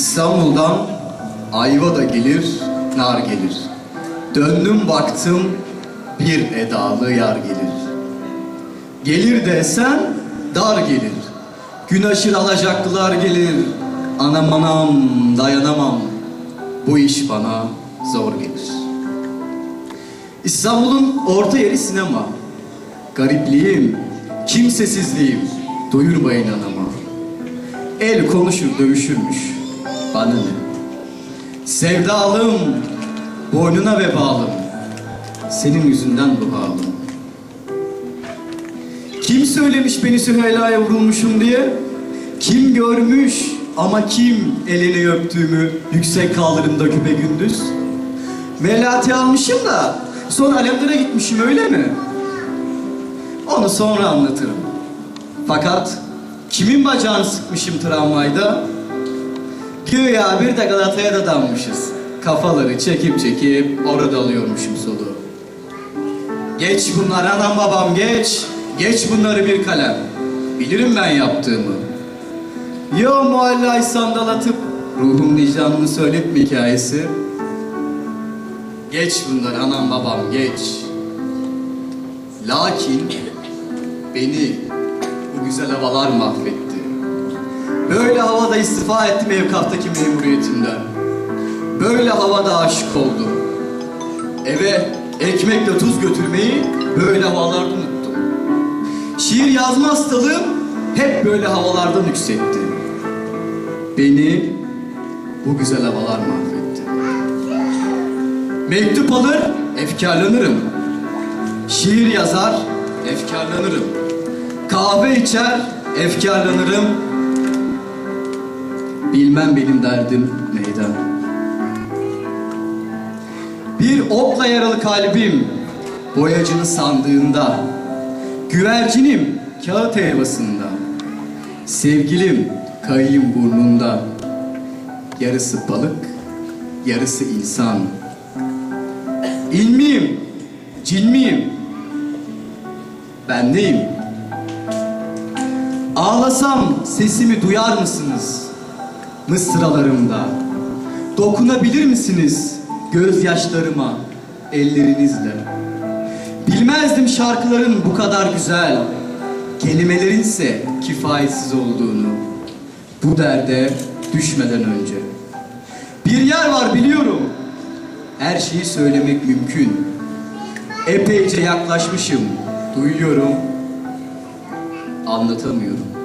İstanbul'dan ayva da gelir, nar gelir. Döndüm baktım bir edalı yar gelir. Gelir desen dar gelir. Gün aşırı alacaklılar gelir. Anam anam dayanamam. Bu iş bana zor gelir. İstanbul'un orta yeri sinema. Garipliğim, kimsesizliğim, duyurmayın anama. El konuşur dövüşürmüş, ne? Sevdalım, boynuna vebalım, senin yüzünden bu halim. Kim söylemiş beni Süheyla'ya vurulmuşum diye? Kim görmüş ama kim elini öptüğümü yüksek kaldırımda küpe gündüz? Melati almışım da sonra alemlere gitmişim öyle mi? Onu sonra anlatırım. Fakat kimin bacağını sıkmışım tramvayda? Güya bir de Galata'ya da danmışız. Kafaları çekip çekip orada alıyormuşum soluğu. Geç bunlar anam babam geç. Geç bunları bir kalem. Bilirim ben yaptığımı. Ya muallayı sandal atıp ruhum vicdanını söyletme hikayesi. Geç bunları anam babam geç. Lakin beni bu güzel havalar mahvetti. Böyle havada istifa ettim evkaftaki memuriyetimden. Böyle havada aşık oldum. Eve ekmekle tuz götürmeyi böyle havalarda unuttum. Şiir yazma hastalığım hep böyle havalardan yüksekti. Beni bu güzel havalar mahvetti. Mektup alır, efkarlanırım. Şiir yazar, efkarlanırım. Kahve içer, efkarlanırım. Bilmem benim derdim neyden. Bir okla yaralı kalbim boyacının sandığında. Güvercinim kağıt helvasında. Sevgilim kayığım burnunda. Yarısı balık, yarısı insan. İn miyim? Ben neyim? Ağlasam sesimi duyar mısınız? Mısralarımda. Dokunabilir misiniz gözyaşlarıma ellerinizle? Bilmezdim şarkıların bu kadar güzel, kelimelerin ise kifayetsiz olduğunu. Bu derde düşmeden önce. Bir yer var biliyorum. Her şeyi söylemek mümkün. Epeyce yaklaşmışım. Duyuyorum. Anlatamıyorum.